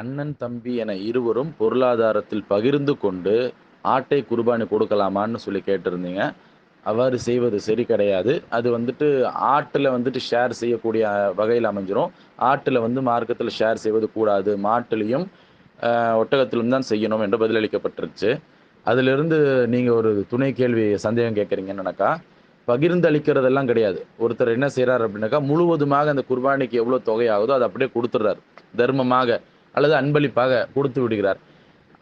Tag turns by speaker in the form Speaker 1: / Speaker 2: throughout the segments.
Speaker 1: அண்ணன் தம்பி என இருவரும் பொருளாதாரத்தில் பகிர்ந்து கொண்டு ஆட்டை குர்பானி கொடுக்கலாமான்னு சொல்லி கேட்டிருந்தீங்க. அவ்வாறு செய்வது சரி கிடையாது. அது வந்துட்டு ஆட்டில் வந்துட்டு ஷேர் செய்யக்கூடிய வகையில் அமைஞ்சிரும். ஆட்டில் வந்து மார்க்கத்தில் ஷேர் செய்வது கூடாது. மாட்டுலேயும் ஒட்டகத்திலும் தான் செய்யணும் என்று பதிலளிக்கப்பட்டிருச்சு. அதிலிருந்து நீங்கள் ஒரு துணை கேள்வி சந்தேகம் கேட்குறீங்கன்னாக்கா பகிர்ந்து அளிக்கிறதெல்லாம் கிடையாது. ஒருத்தர் என்ன செய்கிறார் அப்படின்னாக்கா முழுவதுமாக அந்த குர்பானிக்கு எவ்வளோ தொகையாகுதோ அதை அப்படியே கொடுத்துட்றாரு. தர்மமாக. அல்லது அன்பளிப்பாக கொடுத்து விடுகிறார்.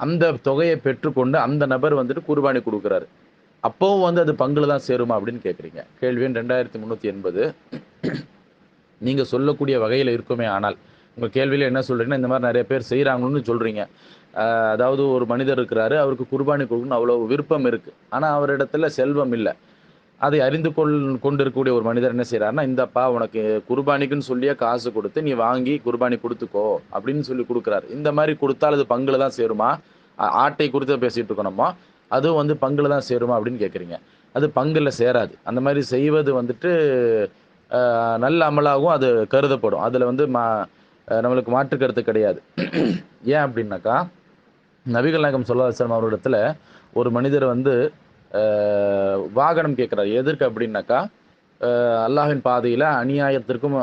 Speaker 1: அந்த தொகையை பெற்றுக்கொண்டு அந்த நபர் வந்துட்டு குர்பானி கொடுக்குறாரு. அப்போவும் வந்து அது பங்குல தான் சேருமா அப்படின்னு கேட்குறீங்க கேள்வி ரெண்டாயிரத்தி முந்நூற்றி எண்பது. நீங்கள் சொல்லக்கூடிய வகையில் இருக்குமே ஆனால் உங்கள் கேள்வியில் என்ன சொல்கிறீங்கன்னா இந்த மாதிரி நிறைய பேர் செய்கிறாங்கன்னு சொல்கிறீங்க அதாவது ஒரு மனிதர் இருக்கிறாரு அவருக்கு குர்பானி கொடுக்கணும்னு அவ்வளோ விருப்பம் இருக்குது ஆனால் அவரிடத்துல செல்வம் இல்லை. அதை அறிந்து கொள் கொண்டிருக்கக்கூடிய ஒரு மனிதர் என்ன செய்கிறாருன்னா இந்தப்பா உனக்கு குர்பானிக்குன்னு சொல்லியே காசு கொடுத்து நீ வாங்கி குர்பானி கொடுத்துக்கோ அப்படின்னு சொல்லி கொடுக்குறாரு. இந்த மாதிரி கொடுத்தால் அது பங்குல தான் சேருமா? ஆட்டை குறித்து பேசிகிட்டு இருக்கணுமா அதுவும் வந்து பங்குல தான் சேருமா அப்படின்னு கேட்குறீங்க அது பங்குல சேராது. அந்த மாதிரி செய்வது வந்துட்டு நல்ல அமலாகவும் அது கருதப்படும். அதில் வந்து மா நம்மளுக்கு மாற்று கருத்து கிடையாது. ஏன் அப்படின்னாக்கா நபிகள் நாயகம் சொல்லாசலம் அவரிடத்துல ஒரு மனிதர் வந்து வாகனம் கேட்குறாரு. எதற்கு அப்படின்னாக்கா அல்லாஹின் பாதையில் அநியாயத்திற்கும்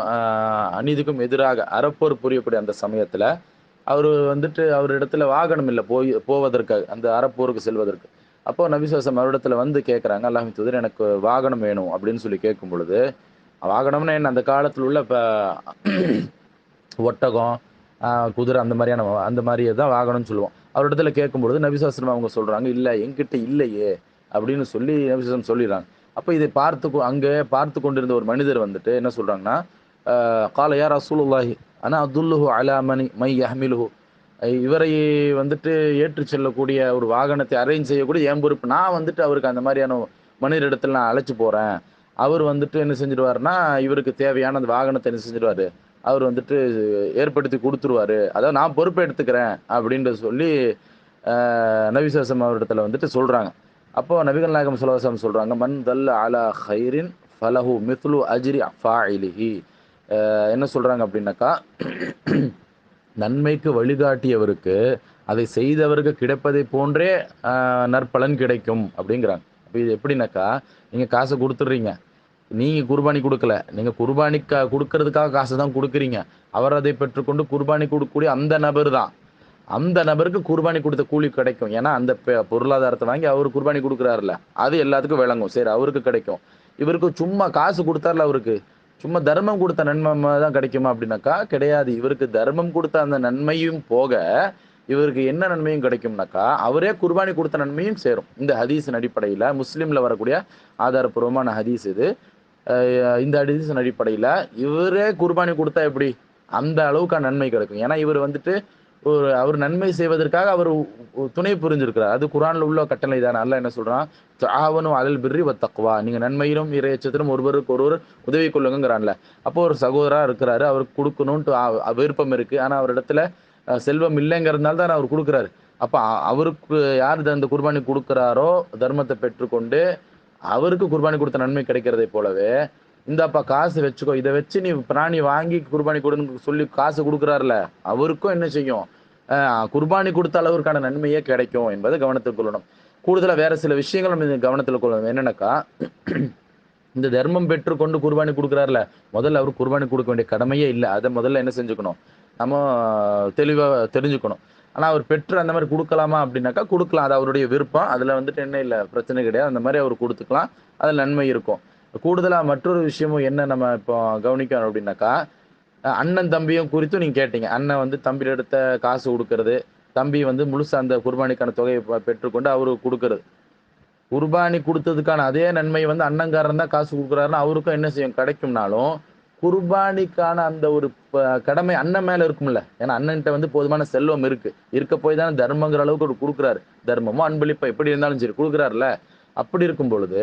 Speaker 1: அநீதிக்கும் எதிராக அறப்போர் புரியக்கூடிய அந்த சமயத்தில் அவர் வந்துட்டு அவர் இடத்துல வாகனம் இல்லை போய் போவதற்காக அந்த அறப்போருக்கு செல்வதற்கு. அப்போ நபிசுவாசம் அவரிடத்துல வந்து கேட்குறாங்க அல்லாஹின் தூதர் எனக்கு வாகனம் வேணும் அப்படின்னு சொல்லி கேட்கும் பொழுது வாகனம்னு என்ன? அந்த காலத்தில் உள்ள இப்போ ஒட்டகம் குதிரை அந்த மாதிரியான அந்த மாதிரியே தான் வாகனம்னு சொல்லுவோம். அவரிடத்துல கேட்கும்பொழுது நபிசாஸ்திரம் அவங்க சொல்கிறாங்க இல்லை எங்கிட்ட இல்லையே. அப்படின்னு சொல்லி நபிசம் சொல்லிடுறாங்க. அப்போ இதை பார்த்து அங்கே பார்த்து கொண்டிருந்த ஒரு மனிதர் வந்துட்டு என்ன சொல்கிறாங்கன்னா கால யார் அசூலுல்லாஹி ஆனால் அதுல்லுஹு அலாமணி மை அஹ்மிலுஹு இவரை வந்துட்டு ஏற்று செல்லக்கூடிய ஒரு வாகனத்தை அரேஞ்ச் செய்யக்கூடிய என் பொறுப்பு. நான் வந்துட்டு அவருக்கு அந்த மாதிரியான மனிதரிடத்தில் நான் அழைச்சி போகிறேன் அவர் வந்துட்டு என்ன செஞ்சிடுவார்னா இவருக்கு தேவையான அந்த வாகனத்தை என்ன செஞ்சிடுவார்? அவர் வந்துட்டு ஏற்படுத்தி கொடுத்துருவாரு. அதாவது நான் பொறுப்பை எடுத்துக்கிறேன் அப்படின்ற சொல்லி நவிசாசம் அவரிடத்துல வந்துட்டு சொல்கிறாங்க அப்போ நபிகள் நாயகம் சுலவசம் சொல்கிறாங்க மன் தல் அலா ஹைரின் ஃபலஹு மித்லு அஜ்ரி ஃபாயிலிஹி என்ன சொல்கிறாங்க அப்படின்னாக்கா நன்மைக்கு வழிகாட்டியவருக்கு அதை செய்தவருக்கு கிடைப்பதை போன்றே நற்பலன் கிடைக்கும் அப்படிங்கிறாங்க. அப்போ இது எப்படின்னாக்கா நீங்கள் காசை கொடுத்துட்றீங்க. நீங்கள் குர்பானி கொடுக்கல. நீங்கள் குர்பானிக்கா கொடுக்கறதுக்காக காசு தான் கொடுக்குறீங்க. அவர் அதை பெற்றுக்கொண்டு குர்பானி கொடுக்கக்கூடிய அந்த நபர் தான். அந்த நபருக்கு குர்பானி கொடுத்த கூலி கிடைக்கும். ஏன்னா அந்த பொருளாதாரத்தை வாங்கி அவர் குர்பானி கொடுக்குறாருல அது எல்லாத்துக்கும் விளங்கும். சரி அவருக்கு கிடைக்கும். இவருக்கு சும்மா காசு கொடுத்தார்ல அவருக்கு. சும்மா தர்மம் கொடுத்த நன்மை தான் கிடைக்குமா அப்படின்னாக்கா கிடையாது. இவருக்கு தர்மம் கொடுத்த அந்த நன்மையும் போக இவருக்கு என்ன நன்மையும் கிடைக்கும்னாக்கா அவரே குர்பானி கொடுத்த நன்மையும் சேரும். இந்த ஹதீஸின் அடிப்படையில் முஸ்லீமில் வரக்கூடிய ஆதாரபூர்வமான ஹதீஸ் இது. இந்த ஹதீஸின் அடிப்படையில் இவரே குர்பானி கொடுத்தா எப்படி? அந்த அளவுக்கான நன்மை கிடைக்கும். ஏன்னா இவர் வந்துட்டு ஒரு அவர் நன்மை செய்வதற்காக அவர் துணை புரிஞ்சிருக்கிறார். அது குரான்ல உள்ள கட்டளை தானே. அல்ல என்ன சொல்றான்? ஆவனும் அலல் பிர்ரி தக்குவா நீங்க நன்மையிலும் இறையச்சத்திலும் ஒருவருக்கு ஒருவர் உதவி கொள்ளுங்கிறான்ல அப்போ ஒரு சகோதரா இருக்கிறாரு. அவருக்கு கொடுக்கணும்ட்டு விருப்பம் இருக்கு. ஆனா அவர் இடத்துல செல்வம் இல்லைங்கிறதுனால தான் அவர் கொடுக்குறாரு. அப்போ அவருக்கு யார் அந்த குர்பானி கொடுக்குறாரோ தர்மத்தை பெற்றுக்கொண்டு அவருக்கு குர்பானி கொடுத்த நன்மை கிடைக்கிறதை போலவே இந்தாப்பா காசு வச்சுக்கோ. இதை வச்சு நீ பிராணி வாங்கி குர்பானி கொடுன்னு சொல்லி காசு கொடுக்குறாருல அவருக்கும் என்ன செய்யும்? குர்பானி கொடுத்த அளவிற்கான நன்மையே கிடைக்கும் என்பதை கவனத்தில் கொள்ளணும். கூடுதலாக வேற சில விஷயங்கள் நம்ம கவனத்தில் கொள்ளணும். என்னன்னாக்கா இந்த தர்மம் பெற்று கொண்டு குர்பானி கொடுக்குறாருல முதல்ல அவர் குர்பானி கொடுக்க வேண்டிய கடமையே இல்லை. அதை முதல்ல என்ன செஞ்சுக்கணும்? நம்ம தெளிவாக தெரிஞ்சுக்கணும். ஆனால் அவர் பெற்று அந்த மாதிரி கொடுக்கலாமா அப்படின்னாக்கா கொடுக்கலாம். அது அவருடைய விருப்பம். அதில் வந்துட்டு என்ன இல்லை பிரச்சனை கிடையாது. அந்த மாதிரி அவர் கொடுத்துக்கலாம். அதில் நன்மை இருக்கும். கூடுதலாக மற்றொரு விஷயமும் என்ன நம்ம இப்போ கவனிக்கணும் அப்படின்னாக்கா அண்ணன் தம்பியும் குறித்தும் நீங்கள் கேட்டீங்க. அண்ணன் வந்து தம்பி எடுத்த காசு கொடுக்கறது தம்பி வந்து முழுசாக அந்த குர்பானிக்கான தொகையை பெற்றுக்கொண்டு அவருக்கு கொடுக்கறது. குர்பானி கொடுத்ததுக்கான அதே நன்மை வந்து அண்ணங்காரன் தான் காசு கொடுக்குறாருன்னா அவருக்கும் என்ன செய்யும்? கிடைக்கும்னாலும் குர்பானிக்கான அந்த ஒரு கடமை அண்ணன் மேலே இருக்கும்ல. ஏன்னா அண்ணன்ட்ட வந்து போதுமான செல்வம் இருக்கு. இருக்க போய் தானே தர்மங்கிற அளவுக்கு ஒரு கொடுக்குறாரு. தர்மமோ அன்பளிப்பா எப்படி இருந்தாலும் சரி கொடுக்குறாருல அப்படி இருக்கும் பொழுது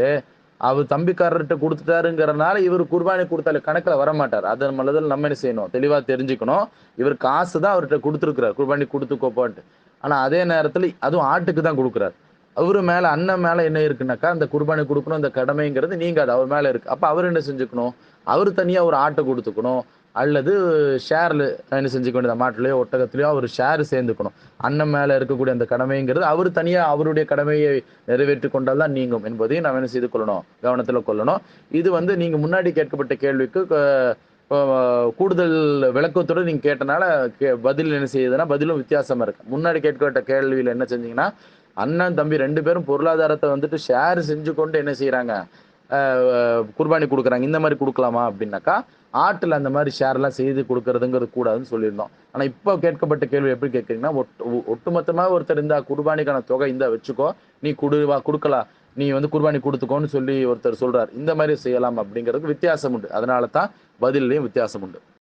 Speaker 1: அவர் தம்பிக்காரர்கிட்ட கொடுத்துட்டாருங்கிறனால இவர் குர்பானி கொடுத்தாலே கணக்கில் வர மாட்டார் அதன் மலதில் நம்ம என்ன செய்யணும்? தெளிவாக தெரிஞ்சுக்கணும். இவர் காசு தான் அவர்கிட்ட கொடுத்துருக்குறார். குர்பானி கொடுத்துக்கோப்பான்ட்டு. ஆனால் அதே நேரத்தில் அதுவும் ஆட்டுக்கு தான் கொடுக்குறாரு. அவர் மேலே அண்ணன் மேலே என்ன இருக்குனாக்கா அந்த குர்பானி கொடுக்கணும் இந்த கடமைங்கிறது நீங்கள் அது அவர் மேலே இருக்குது அப்போ அவர் என்ன செஞ்சுக்கணும்? அவர் தனியாக ஒரு ஆட்டை கொடுத்துக்கணும். அல்லது ஷேரில் என்ன செஞ்சுக்க வேண்டியது மாட்டுலையோ ஒட்டகத்திலையோ அவர் ஷேர் சேர்ந்துக்கணும். அண்ணன் மேலே இருக்கக்கூடிய அந்த கடமைங்கிறது அவர் தனியாக அவருடைய கடமையை நிறைவேற்றி கொண்டால் தான் நீங்கும் என்பதையும் நாம் என்ன செய்து கொள்ளணும் கவனத்தில் கொள்ளணும். இது வந்து நீங்கள் முன்னாடி கேட்கப்பட்ட கேள்விக்கு கூடுதல் விளக்கத்தோடு நீங்கள் கேட்டனால கே பதில் என்ன செய்யுதுன்னா பதிலும் வித்தியாசமாக இருக்கு. முன்னாடி கேட்கப்பட்ட கேள்வியில் என்ன செஞ்சீங்கன்னா அண்ணன் தம்பி ரெண்டு பேரும் பொருளாதாரத்தை வந்துட்டு ஷேர் செஞ்சு கொண்டு என்ன செய்கிறாங்க குர்பானி கொடுக்குறாங்க. இந்த மாதிரி கொடுக்கலாமா அப்படின்னாக்கா ஆட்டில் அந்த மாதிரி ஷேர்லாம் செய்து கொடுக்கறதுங்கிறது கூடாதுன்னு சொல்லியிருந்தோம். ஆனால் இப்போ கேட்கப்பட்ட கேள்வி எப்படி கேட்குறீங்கன்னா ஒட்டு ஒட்டுமொத்தமாக ஒருத்தர் இந்த குர்பானிக்கான தொகை இந்த வச்சுக்கோ நீ கொடுவா கொடுக்கலாம். நீ வந்து குர்பானி கொடுத்துக்கோன்னு சொல்லி ஒருத்தர் சொல்கிறார் இந்த மாதிரி செய்யலாம் அப்படிங்கிறதுக்கு வித்தியாசம் உண்டு. அதனால தான் பதில்லையும் வித்தியாசம் உண்டு.